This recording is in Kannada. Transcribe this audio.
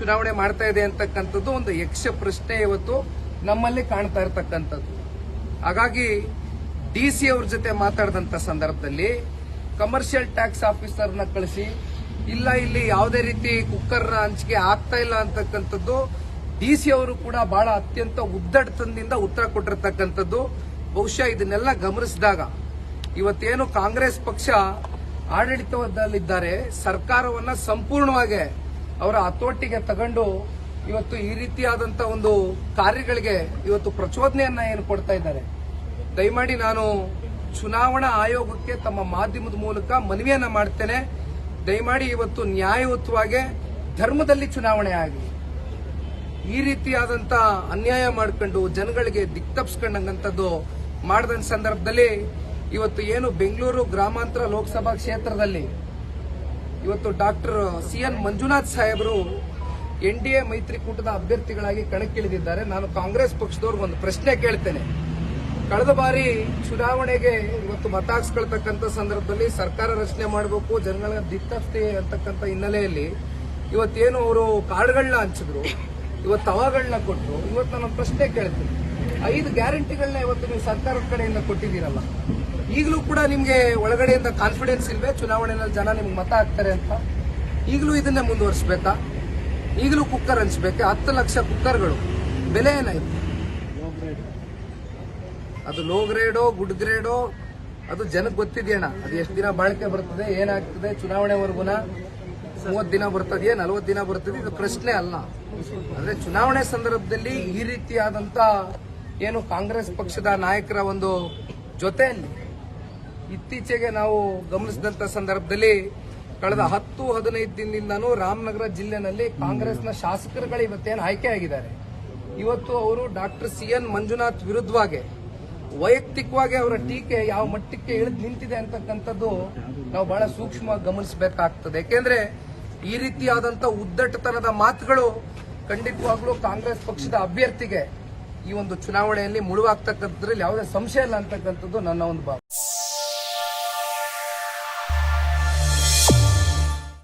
ಚುನಾವಣೆ ಮಾಡ್ತಾ ಇದೆ ಅಂತಕ್ಕಂಥದ್ದು ಒಂದು ಯಕ್ಷ ಪ್ರಶ್ನೆ ಇವತ್ತು ನಮ್ಮಲ್ಲಿ ಕಾಣ್ತಾ ಇರತಕ್ಕಂಥದ್ದು. ಹಾಗಾಗಿ ಡಿ ಸಿ ಅವ್ರ ಜೊತೆ ಮಾತಾಡಿದಂತ ಸಂದರ್ಭದಲ್ಲಿ ಕಮರ್ಷಿಯಲ್ ಟ್ಯಾಕ್ಸ್ ಆಫೀಸರ್ನ ಕಳಿಸಿ, ಇಲ್ಲ ಇಲ್ಲಿ ಯಾವುದೇ ರೀತಿ ಕುಕ್ಕರ್ ಹಂಚಿಕೆ ಆಗ್ತಾ ಇಲ್ಲ ಅಂತಕ್ಕಂಥದ್ದು, ಡಿ ಸಿ ಅವರು ಕೂಡ ಬಹಳ ಅತ್ಯಂತ ಉದ್ದಟತನದಿಂದ ಉತ್ತರ ಕೊಟ್ಟಿರ್ತಕ್ಕಂಥದ್ದು. ಬಹುಶಃ ಇದನ್ನೆಲ್ಲ ಗಮನಿಸಿದಾಗ ಇವತ್ತೇನು ಕಾಂಗ್ರೆಸ್ ಪಕ್ಷ ಆಡಳಿತದಲ್ಲಿದ್ದಾರೆ, ಸರ್ಕಾರವನ್ನ ಸಂಪೂರ್ಣವಾಗಿ ಅವರ ಹತೋಟಿಗೆ ತಗೊಂಡು ಇವತ್ತು ಈ ರೀತಿಯಾದಂತ ಒಂದು ಕಾರ್ಯಗಳಿಗೆ ಇವತ್ತು ಪ್ರಚೋದನೆಯನ್ನ ಏನು ಕೊಡ್ತಾ ಇದ್ದಾರೆ. ದಯಮಾಡಿ ನಾನು ಚುನಾವಣಾ ಆಯೋಗಕ್ಕೆ ತಮ್ಮ ಮಾಧ್ಯಮದ ಮೂಲಕ ಮನವಿಯನ್ನ ಮಾಡ್ತೇನೆ. ದಯಮಾಡಿ ಇವತ್ತು ನ್ಯಾಯಯುತವಾಗಿ ಧರ್ಮದಲ್ಲಿ ಚುನಾವಣೆ ಆಗಲಿ. ಈ ರೀತಿಯಾದಂತ ಅನ್ಯಾಯ ಮಾಡ್ಕೊಂಡು ಜನಗಳಿಗೆ ದಿಕ್ತಪ್ಸ್ಕೊಂಡಂಗಂಥದ್ದು ಮಾಡಿದ ಸಂದರ್ಭದಲ್ಲಿ ಇವತ್ತು ಏನು ಬೆಂಗಳೂರು ಗ್ರಾಮಾಂತರ ಲೋಕಸಭಾ ಕ್ಷೇತ್ರದಲ್ಲಿ ಇವತ್ತು ಡಾಕ್ಟರ್ ಸಿ ಎನ್ ಮಂಜುನಾಥ್ ಸಾಹೇಬರು ಎನ್ ಡಿ ಎ ಮೈತ್ರಿಕೂಟದ ಅಭ್ಯರ್ಥಿಗಳಾಗಿ ಕಣಕ್ಕಿಳಿದಿದ್ದಾರೆ. ನಾನು ಕಾಂಗ್ರೆಸ್ ಪಕ್ಷದವ್ರಿಗೆ ಒಂದು ಪ್ರಶ್ನೆ ಕೇಳ್ತೇನೆ. ಕಳೆದ ಬಾರಿ ಚುನಾವಣೆಗೆ ಇವತ್ತು ಮತ ಹಾಕ್ಸ್ಕೊಳ್ತಕ್ಕಂಥ ಸಂದರ್ಭದಲ್ಲಿ ಸರ್ಕಾರ ರಚನೆ ಮಾಡಬೇಕು, ಜನಗಳ ದಿತ್ತಪ್ತಿ ಅಂತಕ್ಕಂಥ ಹಿನ್ನೆಲೆಯಲ್ಲಿ ಇವತ್ತೇನು ಅವರು ಕಾರ್ಡ್ಗಳನ್ನ ಹಂಚಿದ್ರು, ಇವತ್ತು ಅವಾಗಳನ್ನ ಕೊಟ್ಟರು ಇವತ್ತು ನಾನು ಪ್ರಶ್ನೆ ಕೇಳ್ತೀನಿ. ಐದು ಗ್ಯಾರಂಟಿಗಳನ್ನ ಇವತ್ತು ನೀವು ಸರ್ಕಾರದ ಕಡೆಯಿಂದ ಕೊಟ್ಟಿದ್ದೀರಲ್ಲ. ಈಗಲೂ ಕೂಡ ನಿಮ್ಗೆ ಒಳಗಡೆಯಿಂದ ಕಾನ್ಫಿಡೆನ್ಸ್ ಇಲ್ವೇ? ಚುನಾವಣೆಯಲ್ಲಿ ಜನ ನಿಮ್ಗೆ ಮತ ಹಾಕ್ತಾರೆ ಅಂತ. ಈಗಲೂ ಇದನ್ನೇ ಮುಂದುವರಿಸಬೇಕಾ? ಈಗಲೂ ಕುಕ್ಕರ್ ಹಂಚ್ಬೇಕು ಹತ್ತು ಲಕ್ಷ ಕುಕ್ಕರ್ಗಳು. ಬೆಲೆ ಏನಾಯ್ತು? ಅದು ಲೋ ಗ್ರೇಡೋ ಗುಡ್ ಗ್ರೇಡೋ ಅದು ಜನಕ್ಕೆ ಗೊತ್ತಿದೆಯಣ್ಣ. ಅದು ಎಷ್ಟು ದಿನ ಬಾಳಿಕೆ ಬರ್ತದೆ, ಏನಾಗ್ತದೆ, ಚುನಾವಣೆವರೆಗುನ? ಮೂವತ್ತು ದಿನ ಬರ್ತದೆಯೇ ನಲವತ್ತು ದಿನ ಬರ್ತದೆ, ಇದು ಪ್ರಶ್ನೆ ಅಲ್ಲ. ಅಂದ್ರೆ ಚುನಾವಣೆ ಸಂದರ್ಭದಲ್ಲಿ ಈ ರೀತಿಯಾದಂತ ಏನು ಕಾಂಗ್ರೆಸ್ ಪಕ್ಷದ ನಾಯಕರ ಒಂದು ಜೊತೆಯಲ್ಲಿ ಇತ್ತೀಚೆಗೆ ನಾವು ಗಮನಿಸಿದಂತ ಸಂದರ್ಭದಲ್ಲಿ ಕಳೆದ ಹತ್ತು ಹದಿನೈದು ದಿನದಿಂದನೂ ರಾಮನಗರ ಜಿಲ್ಲೆನಲ್ಲಿ ಕಾಂಗ್ರೆಸ್ನ ಶಾಸಕರುಗಳು ಇವತ್ತೇನು ಆಯ್ಕೆ ಆಗಿದ್ದಾರೆ. ಇವತ್ತು ಅವರು ಡಾಕ್ಟರ್ ಸಿ ಎನ್ ಮಂಜುನಾಥ್ ವಿರುದ್ಧವಾಗಿ ವೈಯಕ್ತಿಕವಾಗಿ ಅವರ ಟೀಕೆ ಯಾವ ಮಟ್ಟಕ್ಕೆ ಇಳಿದು ನಿಂತಿದೆ ಅಂತಕ್ಕಂಥದ್ದು ನಾವು ಬಹಳ ಸೂಕ್ಷ್ಮವಾಗಿ ಗಮನಿಸಬೇಕಾಗ್ತದೆ. ಯಾಕೆಂದ್ರೆ ಈ ರೀತಿಯಾದಂತ ಉದ್ದಟತನದ ಮಾತುಗಳು ಖಂಡಿತವಾಗ್ಲೂ ಕಾಂಗ್ರೆಸ್ ಪಕ್ಷದ ಅಭ್ಯರ್ಥಿಗೆ ಈ ಒಂದು ಚುನಾವಣೆಯಲ್ಲಿ ಮುಳುವಾಗ್ತಕ್ಕಂಥದ್ರಲ್ಲಿ ಯಾವುದೇ ಸಂಶಯ ಇಲ್ಲ ಅಂತಕ್ಕಂಥದ್ದು ನನ್ನ ಒಂದು ಭಾವ